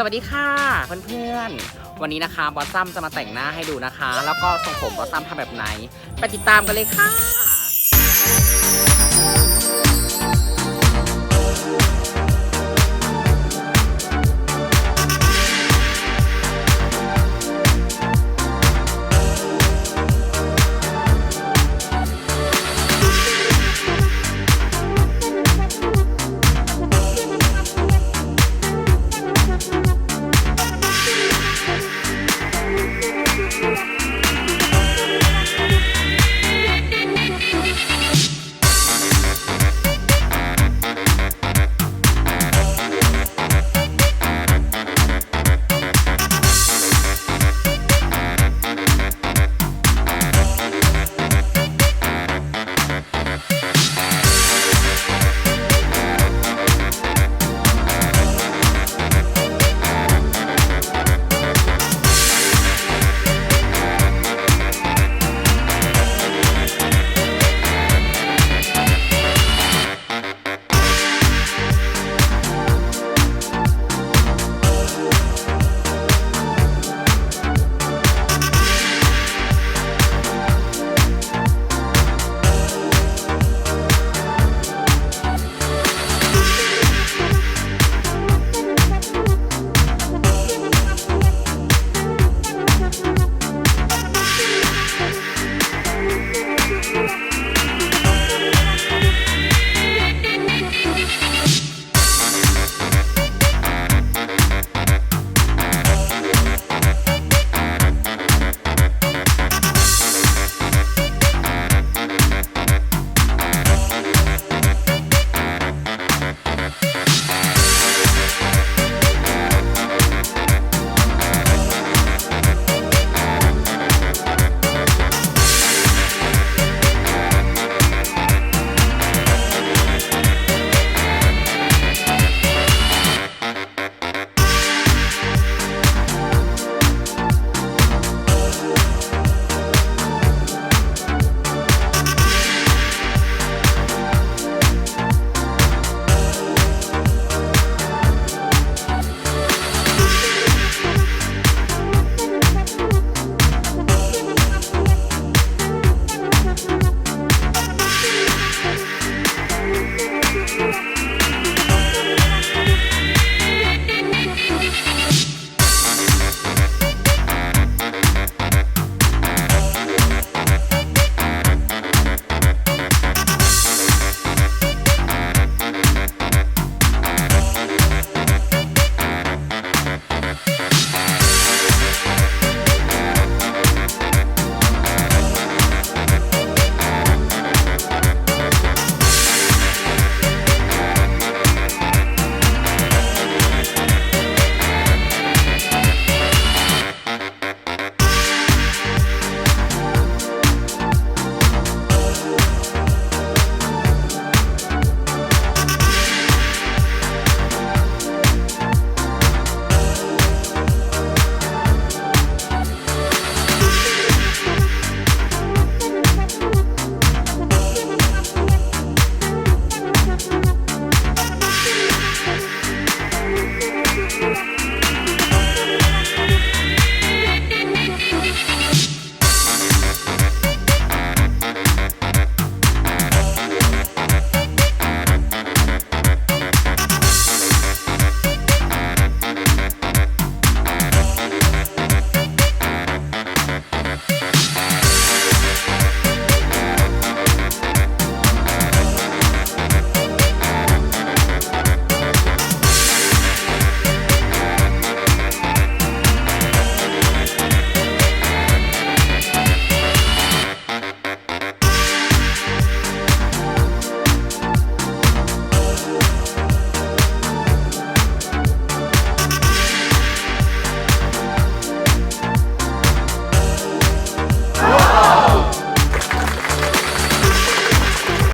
สวัสดีค่ะเพื่อนๆ วันนี้นะคะบอสซัมจะมาแต่งหน้าให้ดูนะคะ แล้วก็ทรงผมบอสซัมทำแบบไหน ไปติดตามกันเลยค่ะ